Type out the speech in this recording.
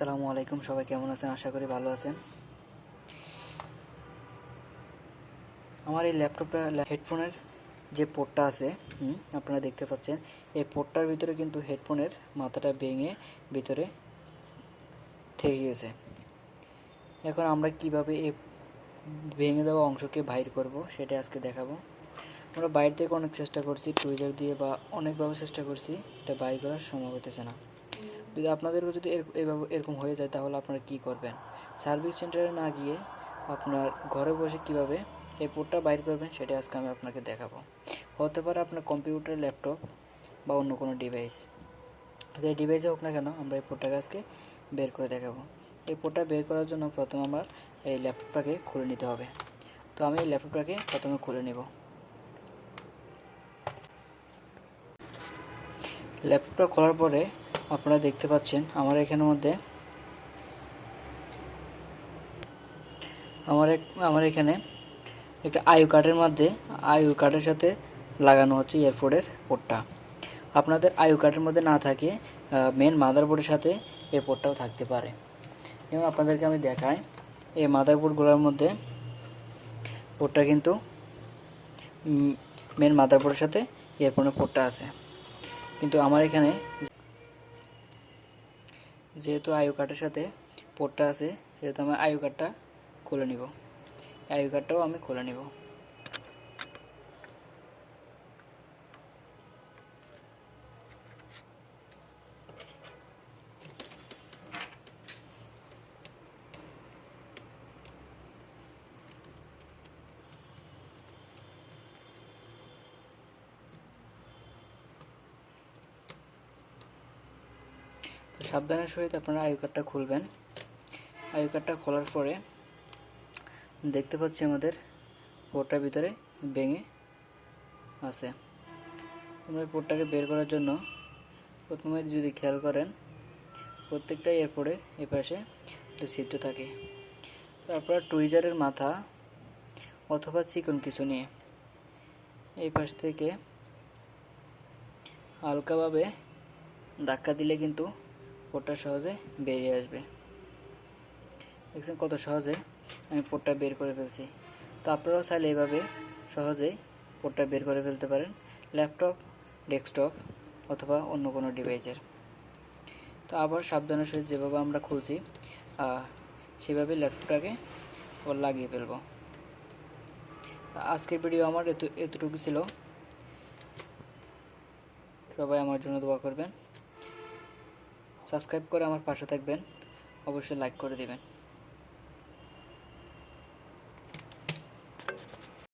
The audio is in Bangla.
আসসালামু আলাইকুম, সবাই কেমন আছেন? আশা করি ভালো আছেন। আমার এই ল্যাপটপটা হেডফোনের যে পোর্টটা আছে আপনারা দেখতে পাচ্ছেন, এই পোর্টটার ভিতরে কিন্তু হেডফোনের মাথাটা ভেঙে ভিতরে থেকে গেছে। এখন আমরা কীভাবে এই ভেঙে দেওয়া অংশকে বাইর করব, সেটা আজকে দেখাবো। আমরা বাইরে থেকে অনেক চেষ্টা করছি, টুইজার দিয়ে বা অনেকভাবে চেষ্টা করছি, এটা বাইর করার সময় হতেছে না। যদি আপনাদেরও যদি এরকম হয়ে যায় তাহলে আপনারা কি করবেন? সার্ভিস সেন্টারে না গিয়ে আপনার ঘরে বসে কীভাবে এই পোর্টটা বাইর করবেন সেটা আজকে আমি আপনাকে দেখাবো। হতে পারে আপনার কম্পিউটার, ল্যাপটপ বা অন্য কোনো ডিভাইস। যে ডিভাইসে হোক না কেন আমরা এই পোর্টটাকে আজকে বের করে দেখাবো। এই পোর্টটা বের করার জন্য প্রথমে আমার এই ল্যাপটপটাকে খুলে নিতে হবে। তো আমি এই ল্যাপটপটাকে প্রথমে খুলে নেব। ল্যাপটপটা খোলার পরে আপনারা দেখতে পাচ্ছেন আমার এখানের মধ্যে আমার আমার এখানে একটা আয়ু কার্ডের মধ্যে আয়ু কার্ডের সাথে লাগানো হচ্ছে এয়ারপোর্টের পোর্টটা আপনাদের আয়ু কার্ডের মধ্যে না থাকে মেন মাদারবোর্ডের সাথে এই পোর্টটাও থাকতে পারে। যেমন আপনাদেরকে আমি দেখাই, এই মাদারবোর্ডগুলোর মধ্যে পোর্টটা কিন্তু মেন মাদারবোর্ডের সাথে এয়ারপোর্টের পোর্টটা আছে। কিন্তু আমার এখানে যেহেতু আয়ু কার্ডের সাথে পোর্টটা আছে, সেহেতু আমি আয়ু কার্ডটা খুলে নিব। আয়ু কার্ডটাও আমি খুলে নিব তো সাবধানের সহিত আপনারা আয়ু কার্ডটা খুলবেন। আয়ু কার্ডটা খোলার পরে দেখতে পাচ্ছি আমাদের পোর্টটার ভিতরে ভেঙে আছে। আমরা পোর্টটাকে বের করার জন্য প্রথমে যদি খেয়াল করেন, প্রত্যেকটা এয়ারপোর্টে এ পাশে একটা সিফট থাকে। তারপর টুইজারের মাথা অথবা চিকন কিছু নিয়ে এই পাশ থেকে হালকাভাবে ধাক্কা দিলে কিন্তু পোর্টটা সহজে বেরিয়ে আসবে। দেখছেন কত সহজে আমি পোর্টটা বের করে ফেলছি। তো আপনারাও চাইলে এইভাবে সহজেই পোর্টটা বের করে ফেলতে পারেন ল্যাপটপ ডেস্কটপ অথবা অন্য কোনো ডিভাইসের তো আবার সাবধানের সহিত যেভাবে আমরা খুলছি সেভাবে ল্যাপটপটাকে আবার লাগিয়ে ফেলব। আজকের ভিডিও আমার এত এতটুকু ছিল। সবাই আমার জন্য দোয়া করবেন। সাবস্ক্রাইব করে আমার পাশে থাকবেন। অবশ্যই লাইক করে দিবেন।